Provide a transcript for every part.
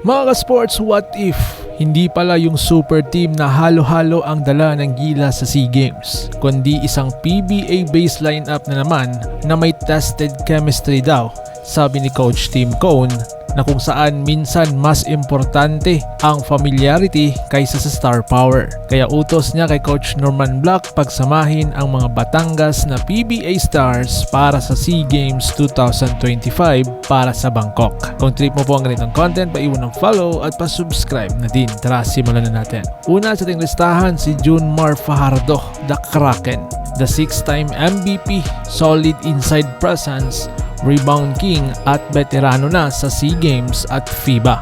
Mga ka-sports, what if hindi pala yung super team na halo-halo ang dala ng gila sa SEA Games, kundi isang PBA base lineup na naman na may tested chemistry daw, sabi ni Coach Tim Cone na kung saan minsan mas importante ang familiarity kaysa sa star power. Kaya utos niya kay Coach Norman Black pagsamahin ang mga Batangas na PBA stars para sa SEA Games 2025 para sa Bangkok. Kung trip mo po ang ganitong content, paiwan ng follow at pa-subscribe na din. Tara, simulan na natin. Una sa ating listahan si Junmar Fajardo, the Kraken. The six-time MVP, solid inside presence, rebound king at veterano na sa SEA Games at FIBA.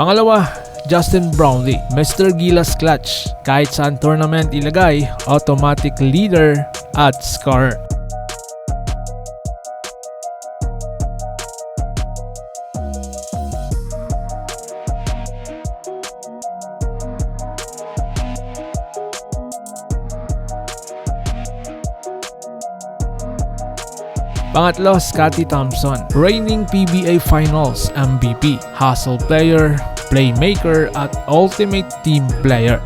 Pangalawa, Justin Brownlee, Mr. Gilas Clutch. Kahit saan tournament ilagay, automatic leader at scorer. Pangatlo, Scotty Thompson, reigning PBA Finals MVP, hustle player, playmaker at ultimate team player.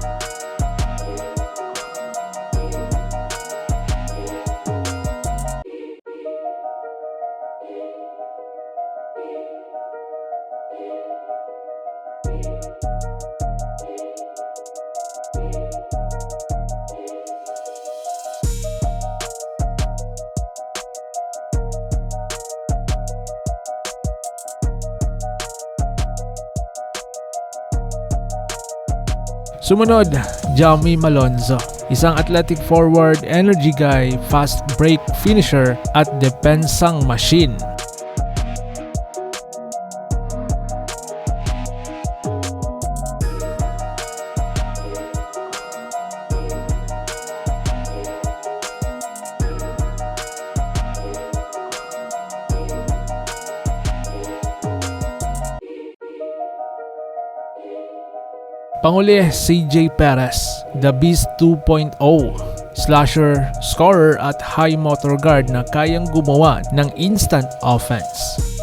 Sumunod, Jaume Malonzo. Isang athletic forward, energy guy, fast break finisher at depensang machine. Panguli, CJ Perez, the Beast 2.0, slasher, scorer at high motor guard na kayang gumawa ng instant offense.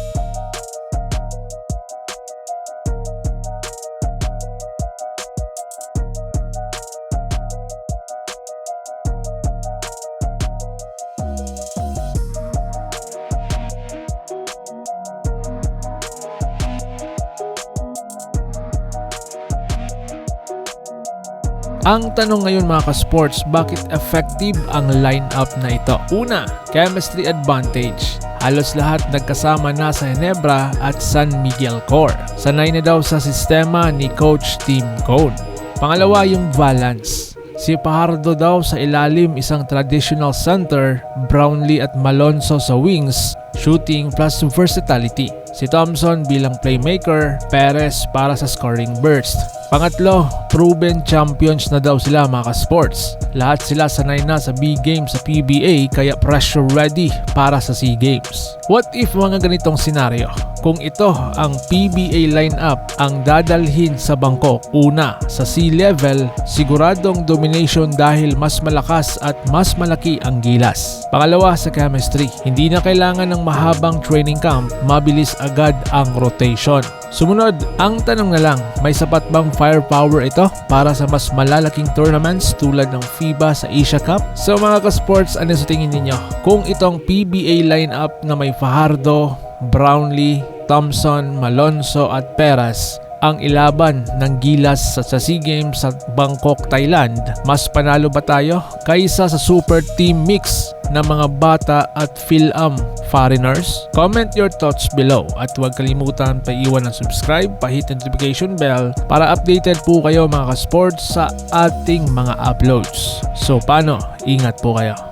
Ang tanong ngayon mga ka-sports, bakit effective ang lineup na ito? Una, chemistry advantage. Halos lahat nagkasama na sa Ginebra at San Miguel Core. Sanay na daw sa sistema ni Coach Tim Cone. Pangalawa, yung balance. Si Pajardo daw sa ilalim isang traditional center, Brownlee at Malonzo sa wings, shooting plus versatility. Si Thompson bilang playmaker, Perez para sa scoring burst. Pangatlo, proven champions na daw sila mga ka-sports. Lahat sila sanay na sa big games sa PBA kaya pressure ready para sa SEA Games. What if mga ganitong senaryo? Kung ito ang PBA lineup ang dadalhin sa Bangkok, una, sa sea level, siguradong domination dahil mas malakas at mas malaki ang gilas. Pangalawa sa chemistry, hindi na kailangan ng mahabang training camp, mabilis agad ang rotation. Sumunod, ang tanong na lang, may sapat bang firepower ito para sa mas malalaking tournaments tulad ng FIBA sa Asia Cup? So mga ka-sports, ano sa tingin ninyo? Kung itong PBA lineup na may Fajardo, Brownlee, Thompson, Malonzo at Perez ang ilaban ng Gilas sa, SEA Games sa Bangkok, Thailand, mas panalo ba tayo kaysa sa super team mix ng mga bata at Phil-Am foreigners? Comment your thoughts below at huwag kalimutan pa iwan ng subscribe, pahit notification bell para updated po kayo mga ka-sports sa ating mga uploads. So paano? Ingat po kayo.